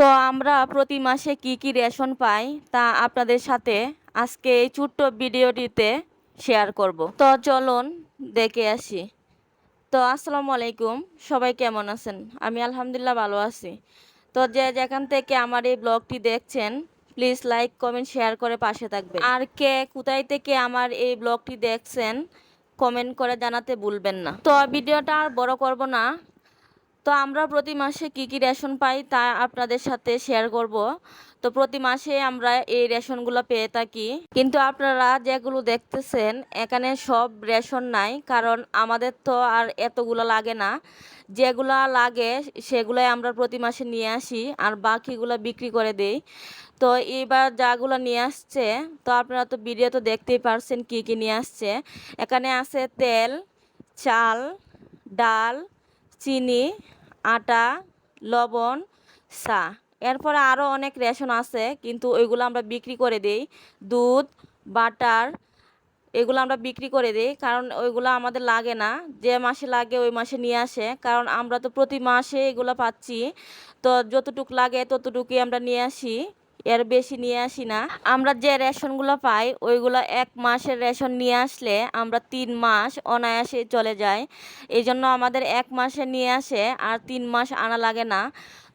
তো আমরা প্রতি মাসে কি কি রেশন পাই তা আপনাদের সাথে আজকে এই ছোট্ট ভিডিওটিতে শেয়ার করব। তো চলুন দেখে আসি। তো আসসালামু আলাইকুম, সবাই কেমন আছেন? আমি আলহামদুলিল্লাহ ভালো আছি। তো যে যেখান থেকে আমার এই ব্লগটি দেখছেন প্লিজ লাইক কমেন্ট শেয়ার করে পাশে থাকবেন। আর কে কোথায় থেকে আমার এই ব্লগটি দেখছেন কমেন্ট করে জানাতে ভুলবেন না। তো ভিডিওটা আর বড় করব না তো আমরা প্রতি মাসে কি কি রেশন পাই তা আপনাদের সাথে শেয়ার করব। তো প্রতি মাসে আমরা এই রেশনগুলো পেয়ে থাকি। কিন্তু আপনারা যেগুলো দেখতেছেন, এখানে সব রেশন নাই, কারণ আমাদের তো আর এতগুলো লাগে না। যেগুলা লাগে, সেগুলোই আমরা প্রতি মাসে নিয়ে আসি, আর বাকিগুলো বিক্রি করে দেই। তো এবার যাগুলো নিয়ে আসছে, তো আপনারা তো ভিডিও তো দেখতেই পারছেন কি কি নিয়ে আসছে। এখানে আছে তেল, চাল, ডাল চিনি, আটা, লবণ, চা। এরপরে আরও অনেক রেশন আছে, কিন্তু ওইগুলো আমরা বিক্রি করে দিই। দুধ, বাটার, এগুলো আমরা বিক্রি করে দিই, কারণ ওইগুলো আমাদের লাগে না। যে মাসে লাগে, ওই মাসে নিয়ে আসে। কারণ আমরা তো প্রতি মাসে এগুলো পাচ্ছি। তো যতটুক লাগে, ততটুকুই আমরা নিয়ে আসি। এর বেশি নিয়ে আসি না। আমরা যে রেশনগুলো পাই, ওইগুলো এক মাসের রেশন নিয়ে আসলে আমরা তিন মাস অনায়াসে চলে যায় এই জন্য আমাদের এক মাসে নিয়ে আসে আর তিন মাস আনা লাগে না।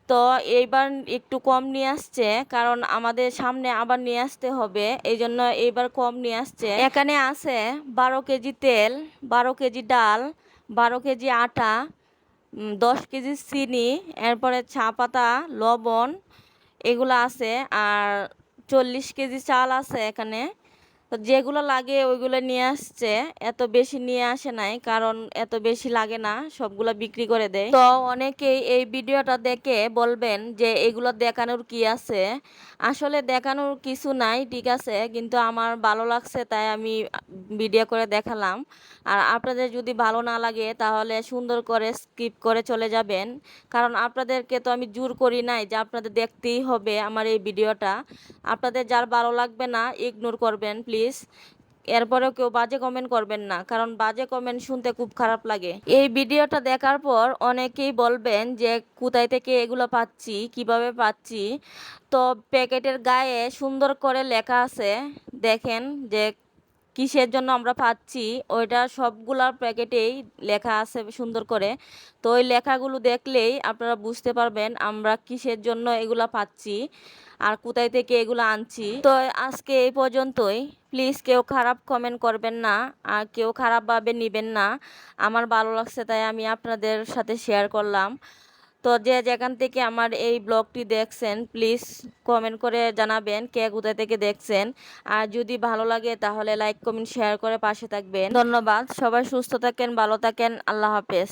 তো এইবার একটু কম নিয়ে আসছে, কারণ আমাদের সামনে আবার নিয়ে আসতে হবে। এই জন্য এইবার কম নিয়ে আসছে। এখানে আছে বারো কেজি তেল, বারো কেজি ডাল, বারো কেজি আটা দশ কেজি চিনি, এরপরে চা পাতা, লবণ এগুলো আছে আর চল্লিশ কেজি চাল আছে এখানে। তো যেগুলো লাগে ওইগুলো নিয়ে আসছে, এত বেশি নিয়ে আসে নাই, কারণ এত বেশি লাগে না, সবগুলো বিক্রি করে দেয়। তো অনেকেই এই ভিডিওটা দেখে বলবেন যে এগুলো দেখানোর কি আছে? আসলে দেখানোর কিছু নাই, ঠিক আছে, কিন্তু আমার ভালো লাগছে, তাই আমি ভিডিও করে দেখালাম। আর আপনাদের যদি ভালো না লাগে, তাহলে সুন্দর করে স্কিপ করে চলে যাবেন। কারণ আপনাদেরকে তো আমি জোর করি নাই যে আপনাদের দেখতেই হবে আমার এই ভিডিওটা। আপনাদের যার ভালো লাগবে না ইগনোর করবেন প্লিজ এরপরেও কেউ বাজে কমেন্ট করবেন না, কারণ বাজে কমেন্ট শুনতে খুব খারাপ লাগে। এই ভিডিওটা দেখার পর অনেকেই বলবেন যে, কোথায় থেকে এগুলো পাচ্ছি, কীভাবে পাচ্ছি? তো প্যাকেটের গায়ে সুন্দর করে লেখা আছে, দেখেন যে কিসের জন্য আমরা পাচ্ছি, ওইটা সবগুলার প্যাকেটেই লেখা আছে সুন্দর করে। তো ওই লেখাগুলো দেখলেই আপনারা বুঝতে পারবেন আমরা কিসের জন্য এগুলা পাচ্ছি আর কোথায় থেকে এগুলো আনছি। তো আজকে এই পর্যন্তই। প্লিজ কেউ খারাপ কমেন্ট করবেন না, আর কেউ খারাপভাবে নেবেন না। আমার ভালো লাগছে তাই আমি আপনাদের সাথে শেয়ার করলাম। তো যে যেখান থেকে আমার এই ব্লগটি দেখছেন প্লিজ কমেন্ট করে জানাবেন কে কোথা থেকে দেখছেন। আর যদি ভালো লাগে, তাহলে লাইক কমেন্ট শেয়ার করে পাশে থাকবেন। ধন্যবাদ, সবাই সুস্থ থাকেন, ভালো থাকেন, আল্লাহ হাফেজ।